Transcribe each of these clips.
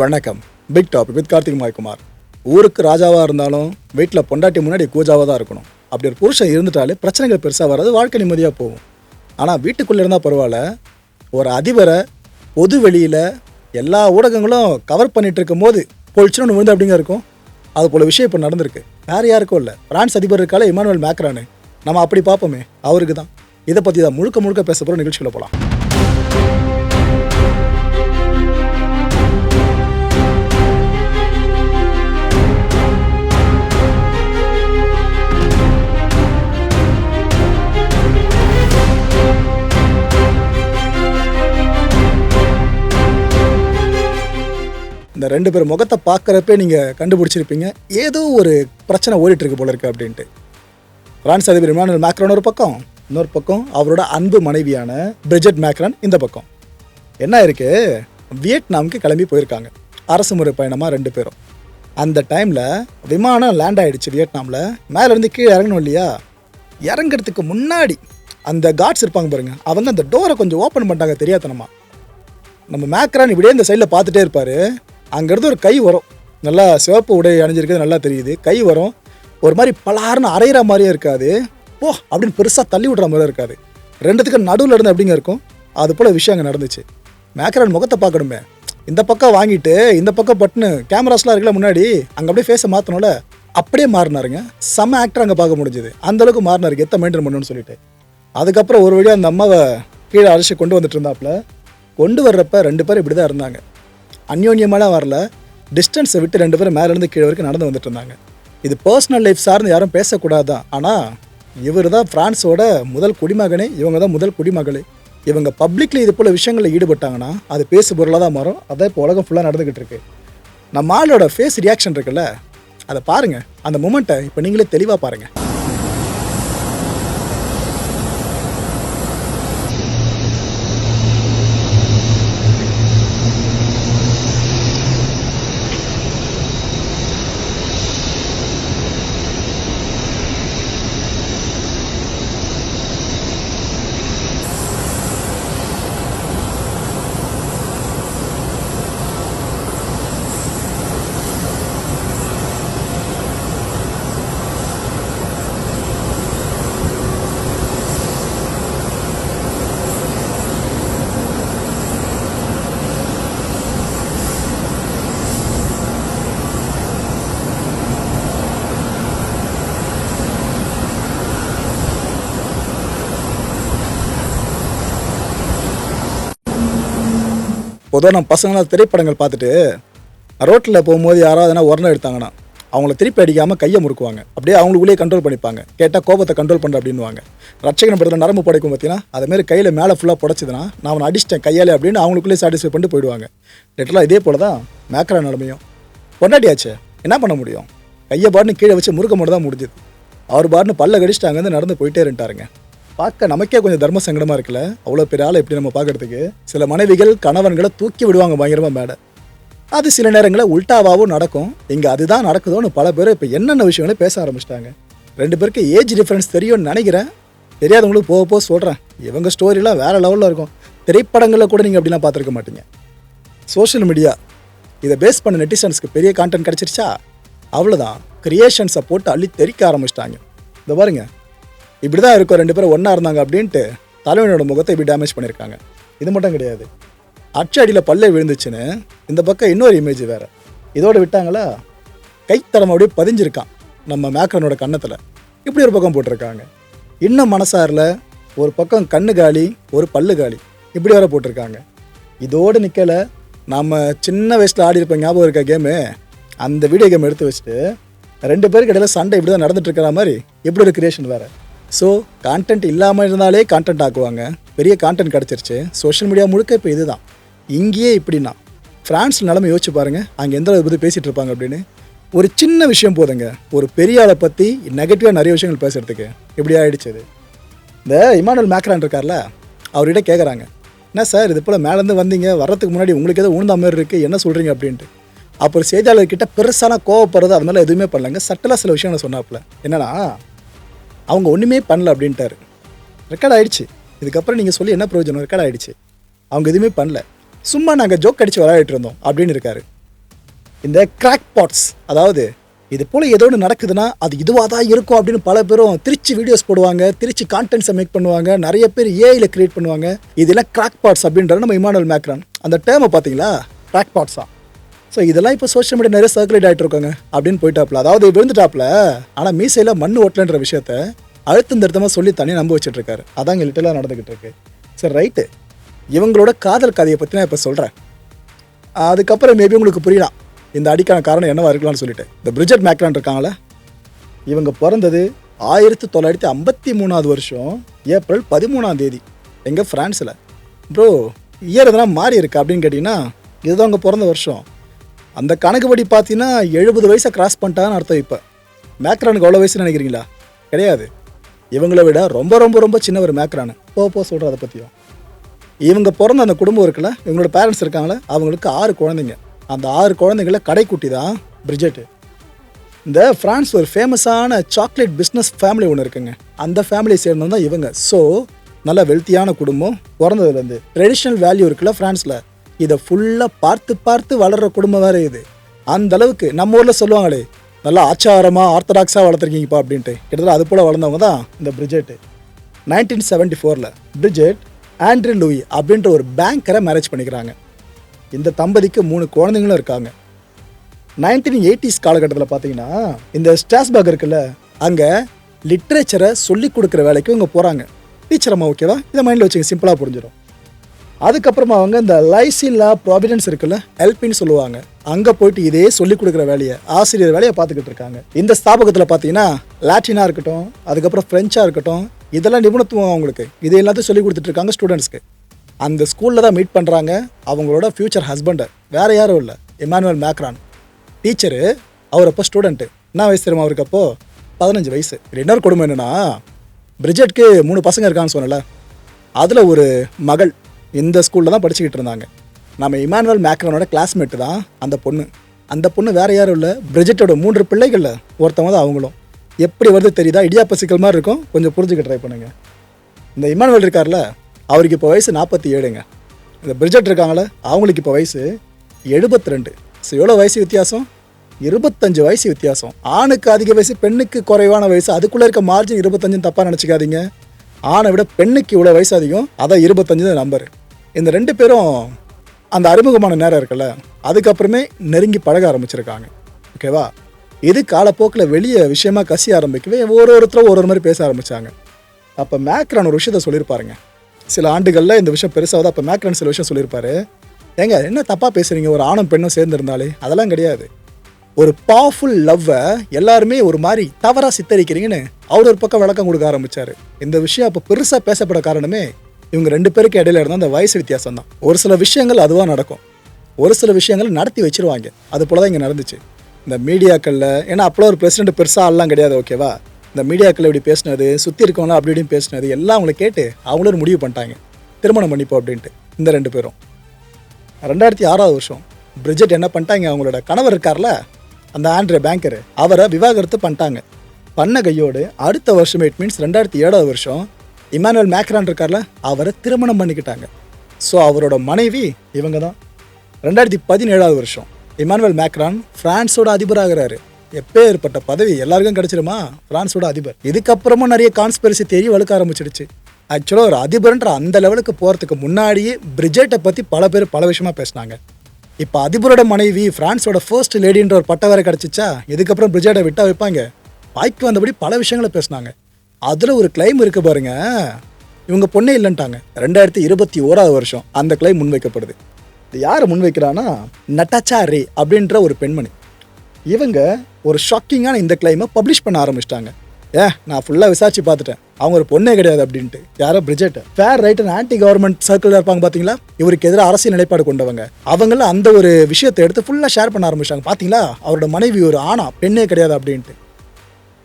வணக்கம். Big topic with Karthik மாய்குமார். ஊருக்கு ராஜாவாக இருந்தாலும் வீட்டில் பொண்டாட்டி முன்னாடி கூஜாவாக தான் இருக்கணும். அப்படி ஒரு புருஷன் இருந்துட்டாலே பிரச்சனைகள் பெருசாக வராது வாழ்க்கை நிம்மதியாக போகும். ஆனால் வீட்டுக்குள்ளே இருந்தால் பரவாயில்ல. ஒரு அதிபரை பொது வெளியில் எல்லா ஊடகங்களும் கவர் பண்ணிகிட்டு இருக்கும் போது பொழிச்சுன்னு விழுந்து அப்படிங்க இருக்கும். அது போல் விஷயம் இப்போ நடந்திருக்கு. வேறு யாருக்கும் இல்லை. பிரான்ஸ் அதிபர் இருக்கால இமானுவல் மேக்ரானு. நம்ம அப்படி பார்ப்போமே. அவருக்கு தான் இதை பற்றி தான் முழுக்க முழுக்க பேச போகிற நிகழ்ச்சிகளை போகலாம் இந்த ரெண்டு பேர் முகத்தை பார்க்குறப்பே நீங்கள் கண்டுபிடிச்சிருப்பீங்க. ஏதோ ஒரு பிரச்சனை ஓடிட்டுருக்கு போல இருக்கு அப்படின்ட்டு. பிரான்ஸ் அதிபர் இமானுவல் மேக்ரான் ஒரு பக்கம். இன்னொரு பக்கம் அவரோட அன்பு மனைவியான பிரிஜெட் மேக்ரான் இந்த பக்கம். என்ன இருக்கு? வியட்நாமுக்கு கிளம்பி போயிருக்காங்க. அரசு முறை பயணமாக ரெண்டு பேரும். அந்த டைமில் விமானம் லேண்ட் ஆகிடுச்சு வியட்நாமில். மேலேருந்து கீழே இறங்கணும் இல்லையா? இறங்குறதுக்கு முன்னாடி அந்த காட்ஸ் இருப்பாங்க பாருங்கள் அவங்க அந்த டோரை கொஞ்சம் ஓப்பன் பண்ணிட்டாங்க தெரியாதனமா. நம்ம மேக்ரான் இப்படியே இந்த சைடில் பார்த்துட்டே இருப்பார். அங்கேருந்து ஒரு கை வரும். நல்லா சிவப்பு உடை அணிஞ்சிருக்கிறது நல்லா தெரியுது. கை வரும். ஒரு மாதிரி பலாருன்னு அரைகிற மாதிரியே இருக்காது. ஓ அப்படின்னு பெருசாக தள்ளி விட்ற மாதிரி இருக்காது. ரெண்டுத்துக்கு நடுவில் இருந்து எப்படிங்க இருக்கும்? அது போல் விஷயம் அங்கே நடந்துச்சு. மேக்ரான் முகத்தை பார்க்கணுமே. இந்த பக்கம் வாங்கிட்டு இந்த பக்கம் பட்டுன்னு கேமராஸ்லாம் இருக்குல்ல முன்னாடி அங்கே அப்படியே ஃபேஸை மாற்றணும்ல அப்படியே மாறினாருங்க. செம்ம ஆக்டர் அங்கே பார்க்க முடிஞ்சுது. அந்தளவுக்கு மாறினாரு. எத்த மெயின்டைன் பண்ணணும்னு சொல்லிட்டு. அதுக்கப்புறம் ஒரு வழியாக அந்த அம்மாவை கீழே அழைச்சி கொண்டு வந்துட்டு இருந்தாப்புல. கொண்டு வர்றப்ப ரெண்டு பேரும் இப்படி தான் இருந்தாங்க. அந்யோன்யமெல்லாம் வரல. டிஸ்டன்ஸை விட்டு ரெண்டு பேரும் மேலேருந்து கீழே வரைக்கும் நடந்து வந்துட்டு இருந்தாங்க. இது பர்சனல் லைஃப் சார்ந்து யாரும் பேசக்கூடாதான் ஆனால் இவர் தான் ஃப்ரான்ஸோட முதல் குடிமகனே இவங்க தான் முதல் குடிமகளே. இவங்க பப்ளிக்ல இது போல் விஷயங்களில் ஈடுபட்டாங்கன்னா அது பேசு பொருளாக தான் மாறும். அதான் இப்போ உலகம் ஃபுல்லாக நடந்துக்கிட்டு இருக்கு நம்ம ஆளோட ஃபேஸ் ரியாக்ஷன் இருக்குல்ல அதை பாருங்கள் அந்த மூமெண்ட்டை இப்போ நீங்களே தெளிவாக பாருங்கள் பொதுவாக நம்ம பசங்களாம் திரைப்படங்கள் பார்த்துட்டு ரோட்டில் போகும்போது யாராவது எதனா எடுத்தாங்கன்னா அவங்கள திருப்பி அடிக்காமல் கையை முறுக்குவாங்க. அப்படியே அவங்களுக்குள்ளேயே கண்ட்ரோல் பண்ணிப்பாங்க. கேட்டால் கோபத்தை கண்ட்ரோல் பண்ணுற அப்படின்னுவாங்க. ரட்சகன் படத்தில் நரம்பு படைக்கும் பார்த்தீங்கன்னா அதேமாரி கையில் மேலே ஃபுல்லாக புடச்சிதுன்னா நான் அவனை அடிச்சிட்டேன் கையாலே அப்படின்னு அவங்களுக்குள்ளே சாட்டிஸ்ஃபை பண்ணிட்டு போயிடுவாங்க. லிட்டரலாக இதே போல தான் மேக்கரா நிலமையும். பொண்டாட்டியாச்சே என்ன பண்ண முடியும்? கையை பாட்டுன்னு கீழே வச்சு முறுக்க மட்டும் தான் முடிஞ்சுது. அவர் பாட்டுன்னு பல்ல கடிச்சிட்டு அங்கேருந்து நடந்து போயிட்டே இருந்துட்டாருங்க. பார்க்க நமக்கே கொஞ்சம் தர்ம சங்கடமாக இருக்குல்ல? அவ்வளோ பெரிய ஆளை எப்படி நம்ம பார்க்கறதுக்கு? சில மனைவிகள் கணவன்களை தூக்கி விடுவாங்க பயங்கரமாக மேடை. அது சில நேரங்களில் உல்டாவாகவும் நடக்கும். இங்கே அதுதான் நடக்குதோன்னு பல பேர் இப்போ என்னென்ன விஷயங்களை பேச ஆரம்பிச்சிட்டாங்க. ரெண்டு பேருக்கு ஏஜ் டிஃப்ரென்ஸ் தெரியும்னு நினைக்கிறேன். தெரியாதவங்களுக்கு போக போக சொல்கிறேன் இவங்க ஸ்டோரிலாம் வேறு லெவலில் இருக்கும். திரைப்படங்களில் கூட நீங்கள் அப்படிலாம் பார்த்துருக்க மாட்டீங்க. சோஷியல் மீடியா இதை பேஸ் பண்ண நெட்டிசன்ஸ்க்கு பெரிய கான்டென்ட் கிடச்சிருச்சா? அவ்வளோதான் கிரியேஷன்ஸை போட்டு அள்ளி தெறிக்க ஆரம்பிச்சிட்டாங்க. இந்த பாருங்கள் இப்படி தான் இருக்கும் ரெண்டு பேரும் ஒன்றா இருந்தாங்க அப்படின்ட்டு தலைவனோட முகத்தை இப்படி டேமேஜ் பண்ணியிருக்காங்க. இது மட்டும் கிடையாது. அச்சு அடியில் பல்லே விழுந்துச்சுன்னு இந்த பக்கம் இன்னொரு இமேஜ் வேறு. இதோடு விட்டாங்களா? கைத்தடம் அப்படியே பதிஞ்சிருக்கான் நம்ம மேக்கரனோட கன்னத்தில். இப்படி ஒரு பக்கம் போட்டிருக்காங்க. இன்னும் மனசாரில் ஒரு பக்கம் கண்ணு காலி ஒரு பல்லு காலி. இப்படி வேற போட்டிருக்காங்க. இதோடு நிற்கலை நாம் சின்ன வயசில் ஆடி ஞாபகம் இருக்க கேமு அந்த வீடியோ கேம் எடுத்து வச்சுட்டு ரெண்டு பேருக்கு இடையில சண்டை இப்படி தான் நடந்துட்டு இருக்கிற மாதிரி இப்படி ஒரு கிரியேஷன் வேறு. ஸோ கான்டென்ட் இல்லாமல் இருந்தாலே கான்டென்ட் ஆக்குவாங்க. பெரிய கான்டென்ட் கிடச்சிருச்சு. சோஷியல் மீடியா முழுக்க இப்போ இதுதான். இங்கேயே இப்படின்னா ஃப்ரான்ஸ் நிலமை யோசிச்சு பாருங்கள் அங்கே எந்த அளவு பற்றி பேசிகிட்டு இருப்பாங்க அப்படின்னு. ஒரு சின்ன விஷயம் போதுங்க. ஒரு பெரிய ஆளை பற்றி நெகட்டிவாக நிறைய விஷயங்கள் பேசுகிறதுக்கு இப்படி ஆகிடுச்சு இது. இந்த இமானுவல் மேக்ரான் இருக்கார்ல அவர்கிட்ட கேட்குறாங்க என்ன சார் இது போல் மேலேருந்து வந்தீங்க? வர்றதுக்கு முன்னாடி உங்களுக்கு ஏதோ உழுந்த மாதிரி இருக்குது என்ன சொல்கிறீங்க அப்படின்ட்டு. அப்புறம் செய்தியாளர்கிட்ட பெருசான கோவப்படுறது அதனால எதுவுமே பண்ணலங்க. சட்டலாக சில விஷயங்களை சொன்னாப்புல. என்னன்னா அவங்க ஒன்றுமே பண்ணல அப்படின்ட்டாரு. ரெக்கார்ட் ஆயிடுச்சு. இதுக்கப்புறம் நீங்கள் சொல்லி என்ன பிரயோஜனம்? ரெக்கார்ட் ஆயிடுச்சு. அவங்க எதுவுமே பண்ணல. சும்மா நாங்கள் ஜோக் அடித்து விளையாடிட்டு இருந்தோம் அப்படின்னு இருக்காரு. இந்த கிராக் பாட்ஸ் அதாவது இது போல் ஏதோ ஒன்று நடக்குதுன்னா அது இதுவாக தான் இருக்கும் அப்படின்னு பல பேரும் திருச்சி வீடியோஸ் போடுவாங்க திருச்சி கான்டென்ட்ஸை மேக் பண்ணுவாங்க நிறைய பேர் ஏஐயில் கிரியேட் பண்ணுவாங்க. இதெல்லாம் கிராக் பாட்ஸ் அப்படின்றது நம்ம இமானுவல் மேக்ரான். அந்த டேர்மை பார்த்தீங்களா? கிராக் பாட்ஸா ஸோ இதெல்லாம் இப்போ சோஷியல் மீடியா நிறைய சர்க்குலேட் ஆகிட்டு இருக்காங்க. அப்படின்னு போயிட்டாப்ல அதாவது விழுந்துட்டாப்ல ஆனால் மீசையில் மண் ஓட்டலன்ற விஷயத்த அழுத்தம் திருத்தமாக சொல்லி தனியாக நம்ப வச்சுட்டு இருக்காரு அதாங்க லிட்டலாக நடந்துக்கிட்டு இருக்கு சரி ரைட்டு இவங்களோட காதல் கதையை பற்றி நான் இப்போ சொல்கிறேன் அதுக்கப்புறம் மேபி உங்களுக்கு புரியலாம். இந்த அடிக்கான காரணம் என்னவா இருக்கலாம்னு சொல்லிட்டு. இந்த பிரிஜட் மேக்லான் இருக்காங்களே இவங்க பிறந்தது ஆயிரத்தி தொள்ளாயிரத்தி ஐம்பத்தி மூணாவது வருஷம் ஏப்ரல் பதிமூணாம் தேதி. எங்கள் ஃப்ரான்ஸில். ப்ரோ இயர் எதனா மாறி இருக்கு அப்படின்னு கேட்டிங்கன்னா இதுதான் அவங்க பிறந்த வருஷம். அந்த கணக்குப்படி பார்த்தீங்கன்னா எழுபது வயசை கிராஸ் பண்ணிட்டான்னு அர்த்தம் இப்போ. மேக்ரானுக்கு அவ்வளோ வயசுன்னு நினைக்கிறீங்களா? கிடையாது. இவங்களை விட ரொம்ப ரொம்ப ரொம்ப சின்ன ஒரு மேக்ரானு. போ போ சொல்கிற அதை பற்றியும் இவங்க பிறந்த அந்த குடும்பம் இருக்குல்ல இவங்களோட பேரண்ட்ஸ் இருக்காங்களே அவங்களுக்கு ஆறு குழந்தைங்க. அந்த ஆறு குழந்தைங்கள கடைக்குட்டி தான் பிரிஜெட்டு இந்த ஃப்ரான்ஸ் ஒரு ஃபேமஸான சாக்லேட் பிஸ்னஸ் ஃபேமிலி ஒன்று இருக்குங்க. அந்த ஃபேமிலியை சேர்ந்தவங்க தான் இவங்க. ஸோ நல்ல வெல்த்தியான குடும்பம் பிறந்ததுலேருந்து ட்ரெடிஷ்னல் வேல்யூ இருக்குல்ல ஃப்ரான்ஸில் இதை ஃபுல்லாக பார்த்து பார்த்து வளர்கிற குடும்பம் வேறு இது. அந்த அளவுக்கு நம்ம ஊரில் சொல்லுவாங்களே நல்லா ஆச்சாரமாக ஆர்த்தடாக்ஸாக வளர்த்துருக்கீங்கப்பா அப்படின்ட்டு. கிட்டத்தட்ட அது போல் வளர்ந்தவங்க தான் இந்த பிரிஜெட்டு நைன்டீன் செவன்ட்டி ஃபோரில் பிரிஜெட் ஆண்ட்ரி லூயி அப்படின்ற ஒரு பேங்கரை மேரேஜ் பண்ணிக்கிறாங்க. இந்த தம்பதிக்கு மூணு குழந்தைங்களும் இருக்காங்க. நைன்டீன் எயிட்டிஸ் காலகட்டத்தில் பார்த்தீங்கன்னா இந்த ஸ்டாஸ்பர்க் இருக்குல்ல அங்கே லிட்ரேச்சரை சொல்லி கொடுக்குற வேலைக்கு இவங்க போகிறாங்க டீச்சர் அம்மா ஓகேவா இதை மைண்டில் வச்சுங்க சிம்பிளாக புரிஞ்சிடும். அதுக்கப்புறமா அவங்க இந்த லைசில்லா ப்ராவிடன்ஸ் இருக்குல்ல ஹெல்ப்னு சொல்லுவாங்க. அங்கே போயிட்டு இதே சொல்லிக் கொடுக்குற வேலையை ஆசிரியர் வேலையை பார்த்துக்கிட்டு இருக்காங்க. இந்த ஸ்தாபகத்தில் பார்த்தீங்கன்னா லாட்டினாக இருக்கட்டும் அதுக்கப்புறம் ஃப்ரெஞ்சாக இருக்கட்டும் இதெல்லாம் நிபுணத்துவம் அவங்களுக்கு. இது எல்லாத்தையும் சொல்லி கொடுத்துட்ருக்காங்க ஸ்டூடெண்ட்ஸ்க்கு. அந்த ஸ்கூலில் தான் மீட் பண்ணுறாங்க அவங்களோட ஃப்யூச்சர் ஹஸ்பண்டை வேறு யாரும் இல்லை. Emmanuel Macron. டீச்சரு அவர் அப்போ ஸ்டூடெண்ட்டு. என்ன வயசு தெரியுமா அவருக்கு அப்போது பதினஞ்சு வயசு. இன்னொரு கொடுமை என்னென்னா பிரிஜெட்க்கு மூணு பசங்க இருக்கான்னு சொன்னல அதில் ஒரு மகள். இந்த ஸ்கூலில் தான் படிச்சுக்கிட்டு இருந்தாங்க. நம்ம இமானுவல் மேக்ரானோட கிளாஸ்மேட்டு தான் அந்த பொண்ணு. அந்த பொண்ணு வேறு யாரும் இல்லை. பிரிஜெட்டோட மூன்று பிள்ளைகளில் ஒருத்தவங்க தான் அவங்களும். எப்படி வருது தெரியுதா? இடியாப்ப சிக்கல் மாதிரி இருக்கும். கொஞ்சம் புரிஞ்சுக்க ட்ரை பண்ணுங்க. இந்த இமானுவல் இருக்கார்ல அவருக்கு இப்போ வயசு நாற்பத்தி ஏழுங்க இந்த பிரிஜெட் இருக்காங்களே அவங்களுக்கு இப்போ வயசு எழுபத்தி ரெண்டு ஸோ எவ்வளோ வயசு வித்தியாசம்? இருபத்தஞ்சு வயசு வித்தியாசம். ஆணுக்கு அதிக வயசு பெண்ணுக்கு குறைவான வயசு. அதுக்குள்ளே இருக்க மார்ஜின் இருபத்தஞ்சுன்னு தப்பாக நினச்சிக்காதீங்க. ஆணை விட பெண்ணுக்கு இவ்வளோ வயசு அதிகம். அதான் இருபத்தஞ்சு நம்பர் இந்த ரெண்டு பேரும் அந்த அறிமுகமான நேரம் இருக்குல்ல அதுக்கப்புறமே நெருங்கி பழக ஆரம்பிச்சிருக்காங்க. ஓகேவா இது காலப்போக்கில் வெளியே விஷயமா கசி ஆரம்பிக்கவே ஒரு ஒருத்தரும் ஒரு ஒரு மாதிரி பேச ஆரம்பிச்சாங்க. அப்போ மேக்ரான் ஒரு விஷயத்த சொல்லியிருப்பாருங்க சில ஆண்டுகளில் இந்த விஷயம் பெருசாகுது அப்போ மேக்ரான் சில விஷயம் சொல்லியிருப்பாரு ஏங்க என்ன தப்பாக பேசுகிறீங்க ஒரு ஆணும் பெண்ணும் சேர்ந்துருந்தாலே அதெல்லாம் கிடையாது. ஒரு பவர்ஃபுல் லவ்வை எல்லாருமே ஒரு மாதிரி தவறாக சித்தரிக்கிறீங்கன்னு அவர் ஒரு பக்கம் விளக்கம் கொடுக்க ஆரம்பிச்சாரு. இந்த விஷயம் அப்போ பெருசாக பேசப்பட காரணமே இவங்க ரெண்டு பேருக்கு இடையில இருந்தால் அந்த வயசு வித்தியாசம் தான் ஒரு சில விஷயங்கள் அதுவாக நடக்கும். ஒரு சில விஷயங்கள் நடத்தி வச்சிருவாங்க. அது போல தான் இங்கே நடந்துச்சு. இந்த மீடியாக்களில் ஏன்னா அப்போலாம் ஒரு பிரசிடென்ட் பெருசாக ஆள்லாம் கிடையாது ஓகேவா இந்த மீடியாக்கள் இப்படி பேசினது சுற்றி இருக்கவங்களாம் அப்படி இப்படின்னு பேசினது எல்லாம் அவங்கள கேட்டு அவங்களும் முடிவு பண்ணிட்டாங்க. திருமணம் பண்ணிப்போம் அப்படின்ட்டு இந்த ரெண்டு பேரும். ரெண்டாயிரத்தி ஆறாவது வருஷம் பிரிஜெட் என்ன பண்ணிட்டாங்க அவங்களோட கணவர் இருக்கார்ல அந்த ஆண்ட்ரே பேங்கரு அவரை விவாகரத்து பண்ணிட்டாங்க. பண்ண கையோடு அடுத்த வருஷம் இட் மீன்ஸ் ரெண்டாயிரத்தி ஏழாவது வருஷம் இமானுவல் மேக்ரான் இருக்கார்ல அவரை திருமணம் பண்ணிக்கிட்டாங்க. ஸோ அவரோட மனைவி இவங்க தான் ரெண்டாயிரத்தி பதினேழாவது வருஷம் இமானுவல் மேக்ரான் ஃப்ரான்ஸோட அதிபராகிறாரு. எப்பேற்பட்ட பதவி எல்லாருக்கும் கிடைச்சிருமா? ஃப்ரான்ஸோட அதிபர். இதுக்கப்புறமும் நிறைய கான்ஸ்பிரசி தேடி வழுக்க ஆரம்பிச்சிடுச்சு. ஆக்சுவலாக ஒரு அதிபர்ன்ற அந்த லெவலுக்கு போகிறதுக்கு முன்னாடியே பிரிஜெட்டை பற்றி பல பேர் பல விஷயமா பேசினாங்க. இப்போ அதிபரோட மனைவி ஃப்ரான்ஸோட ஃபர்ஸ்ட் லேடின்ற ஒரு பட்டம் வேற கிடச்சிச்சா? இதுக்கப்புறம் பிரிஜெட்டை விட்டா வைப்பாங்க. வாய்க்கு வந்தபடி பல விஷயங்களை பேசினாங்க. அதில் ஒரு கிளைம் இருக்குது பாருங்க. இவங்க பொண்ணே இல்லைன்ட்டாங்க. ரெண்டாயிரத்தி இருபத்தி ஓராவது வருஷம் அந்த கிளைம் முன்வைக்கப்படுது. இது யார் முன்வைக்கிறான்னா நட்டாச்சா ரே அப்படின்ற ஒரு பெண்மணி. இவங்க ஒரு ஷாக்கிங்கான இந்த கிளைமை பப்ளிஷ் பண்ண ஆரம்பிச்சிட்டாங்க. ஏ நான் ஃபுல்லாக விசாரிச்சு பார்த்துட்டேன். அவங்க ஒரு பொண்ணே கிடையாது அப்படின்ட்டு. யாரோ Bridget. Far right and anti government circle இருப்பாங்க பார்த்தீங்களா இவருக்கு எதிராக அரசியல் நிலைப்பாடு கொண்டவங்க. அவங்கள அந்த ஒரு விஷயத்தை எடுத்து ஃபுல்லாக ஷேர் பண்ண ஆரம்பிச்சிட்டாங்க. பார்த்தீங்களா அவரோட மனைவி ஒரு ஆணா பெண்ணே கிடையாது அப்படின்ட்டு.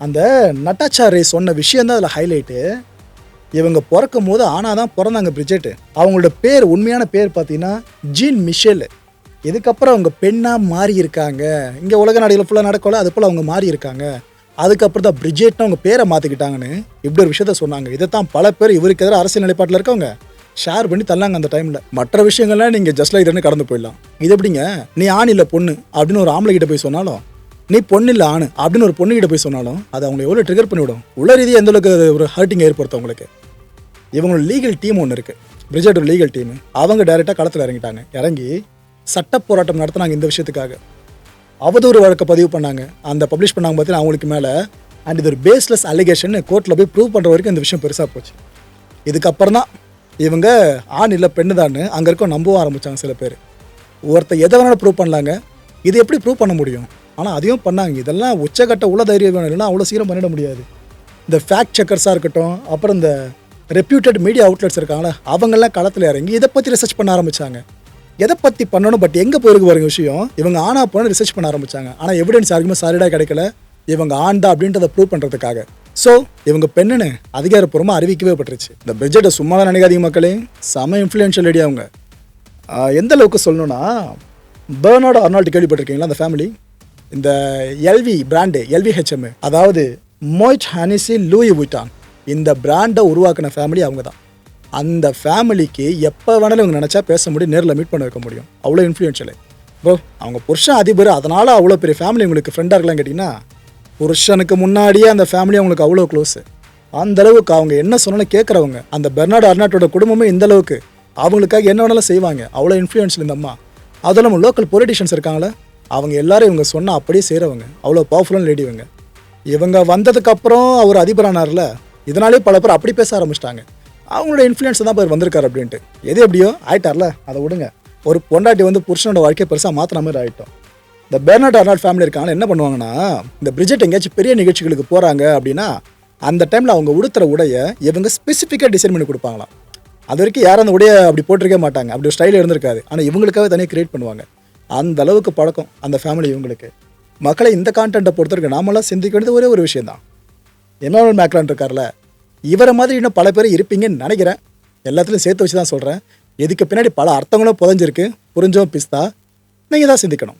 அந்த நட்டாச்சா ரே சொன்ன விஷயந்தான் அதில் ஹைலைட்டு இவங்க பிறக்கும் போது ஆனா தான் பிறந்தாங்க பிரிஜெட்டு. அவங்களோட பேர் உண்மையான பேர் பார்த்தீங்கன்னா ஜீன் மிஷேல். இதுக்கப்புறம் அவங்க பெண்ணாக மாறி இருக்காங்க இங்கே உலக நாடுகள் ஃபுல்லாக நடக்கல அது போல் அவங்க மாறி இருக்காங்க அதுக்கப்புறம் தான் பிரிஜெட்னு அவங்க பேரை மாற்றிக்கிட்டாங்கன்னு இப்படி ஒரு விஷயத்த சொன்னாங்க. இதை தான் பல பேர் இவருக்கு எதிராக அரசியல் நிலைப்பாட்டில் இருக்கவங்க ஷேர் பண்ணி தள்ளாங்க அந்த டைமில் மற்ற விஷயங்கள்லாம் நீங்கள் ஜஸ்ட் லைக் கடந்து போயிடலாம். இது எப்படிங்க? நீ ஆண் இல்லை பொண்ணு அப்படின்னு ஒரு ஆம்பளை கிட்ட போய் சொன்னாலும் நீ பொண்ணு இல்லை ஆணு அப்படின்னு ஒரு பொண்ணுகிட்ட போய் சொன்னாலும் அது அவங்களை எவ்வளோ ட்ரிகர் பண்ணிவிடும்? உள்ள ரீதியாக எந்த அளவுக்கு ஒரு ஹர்ட்டிங் ஏற்படுத்தும் உங்களுக்கு இவங்களோட லீகல் டீம் ஒன்று இருக்குது பிரிஜெட் லீகல் டீம் அவங்க டைரெக்டாக களத்தில் இறங்கிட்டாங்க. இறங்கி சட்ட போராட்டம் நடத்தினாங்க இந்த விஷயத்துக்காக. அவதூறு வழக்கை பதிவு பண்ணாங்க. அந்த பப்ளிஷ் பண்ணாங்க பார்த்தீங்கன்னா அவங்களுக்கு மேலே? அண்ட் இது ஒரு பேஸ்லெஸ் அலிகேஷன் கோர்ட்டில் போய் ப்ரூவ் பண்ணுற வரைக்கும் இந்த விஷயம் பெருசாக போச்சு. இதுக்கப்புறம் தான் இவங்க ஆண் இல்லை பெண்ணு தான் அங்கே இருக்க நம்பவும் ஆரம்பித்தாங்க சில பேர். ஒருத்தர் எதை வேணாலும் ப்ரூவ் பண்ணலாங்க. இது எப்படி ப்ரூவ் பண்ண முடியும்? ஆனால் அதையும் பண்ணாங்க. இதெல்லாம் உச்சகட்ட உள்ள தைரியம் வேணும். இல்லைன்னா அவ்வளோ சீக்கிரம் பண்ணிட முடியாது. இந்த ஃபேக்ட் செக்கர்ஸாக இருக்கட்டும் அப்புறம் இந்த ரெப்யூட்டட் மீடியா அவுட்லெட்ஸ் இருக்காங்களா அவங்கெல்லாம் களத்தில் இறங்கி இதை பற்றி ரிசர்ச் பண்ண ஆரம்பித்தாங்க எதை பற்றி பண்ணணும்? பட் எங்கே போயிருக்கு பாருங்க விஷயம். இவங்க ஆனா போன ரிசர்ச் பண்ண ஆரம்பிச்சாங்க. ஆனால் எவிடன்ஸ் யாருக்குமே சாலிடாக கிடைக்கல. இவங்க ஆண்டா அப்படின்றத ப்ரூவ் பண்ணுறதுக்காக ஸோ இவங்க பெண்ணுன்னு அதிகாரப்பூர்வமாக அறிவிக்கவே பட்டுருச்சு. இந்த பிரிட்ஜெட்டை சும்மா தான் நினைக்காதீங்க மக்களே. செம இன்ஃப்ளூயன்ஷியல் லேடி அவங்க. எந்த அளவுக்கு சொல்லணும்னா பேர்னாட் அர்னால்ட் கேள்விப்பட்டிருக்கீங்களா அந்த ஃபேமிலி இந்த எல்வி பிராண்டு எல்வி ஹெச்எம் அதாவது மோய்ட் ஹனிசி லூயி விட்டான் இந்த பிராண்டை உருவாக்கின ஃபேமிலி அவங்க தான் அந்த ஃபேமிலிக்கு எப்போ வேணாலும் இவங்க நினச்சா பேச முடியும் நேரில் மீட் பண்ண வைக்க முடியும். அவ்வளோ இன்ஃப்ளூயன்ஷியல் ப்ரோ அவங்க புருஷன் அதிபர் அதனால் அவ்வளோ பெரிய ஃபேமிலி உங்களுக்கு ஃப்ரெண்டாக இருக்கலாம் கேட்டிங்கன்னா புருஷனுக்கு முன்னாடியே அந்த ஃபேமிலி அவங்களுக்கு அவ்வளோ க்ளோஸு அந்த அளவுக்கு அவங்க என்ன சொன்னாலும் கேட்குறவங்க அந்த பெர்னாட் அர்னாட்டோட குடும்பமே இந்த அளவுக்கு. அவங்களுக்காக என்ன வேணாலும் செய்வாங்க. அவ்வளோ இன்ஃப்ளூயன்ஸ் இந்த அம்மா. அதுவும் நம்ம லோக்கல் பொலிட்டிஷியன்ஸ் இருக்காங்களே அவங்க எல்லாரும் இவங்க சொன்னால் அப்படியே செய்கிறவங்க அவ்வளோ பவர்ஃபுல்லான லேடி இவங்க. இவங்க வந்ததுக்கப்புறம் அவர் அதிபரானார்ல இதனாலே பல பேர் அப்படி பேச ஆரம்பிச்சிட்டாங்க. அவங்களோட இன்ஃப்ளூயன்ஸ் தான் பேர் வந்திருக்காரு அப்படின்ட்டு. எது எப்படியோ ஆயிட்டார்ல அதை விடுங்க. ஒரு பொண்டாட்டி வந்து புருஷனோட வாழ்க்கையை பெருசாக மாற்றின மாதிரி ஆகிட்டோம் இந்த பெர்னாட் அர்னாட் ஃபேமிலி இருக்காங்க என்ன பண்ணுவாங்கன்னா இந்த பிரிஜெட் எங்கேயாச்சும் பெரிய நிகழ்ச்சிகளுக்கு போகிறாங்க அப்படின்னா அந்த டைமில் அவங்க உடுத்துற உடையை இவங்க ஸ்பெசிஃபிக்காக டிசைன் பண்ணி கொடுப்பாங்களாம். அது வரைக்கும் யாரும் அந்த உடைய அப்படி போட்டிருக்கே மாட்டாங்க. அப்படி ஒரு ஸ்டைல் இருந்திருக்காது. ஆனால் இவங்களுக்காகவே தனியாக கிரியேட் பண்ணுவாங்க. அந்த அளவுக்கு பழக்கம் அந்த ஃபேமிலி இவங்களுக்கு. மக்களை இந்த கான்டென்ட்டை பொறுத்தவரைக்கும் நாமெல்லாம் சிந்திக்க வேண்டியது ஒரே ஒரு விஷயம் தான் எமானுவல் மேக்லான் இருக்கார்ல இவரை மாதிரி இன்னும் பல பேர் இருப்பீங்கன்னு நினைக்கிறேன். எல்லாத்துலையும் சேர்த்து வச்சு தான் சொல்கிறேன் இதுக்கு பின்னாடி பல அர்த்தங்களும் புதஞ்சிருக்கு. புரிஞ்சோம் பிஸ்தா. நீங்கள் தான் சிந்திக்கணும்.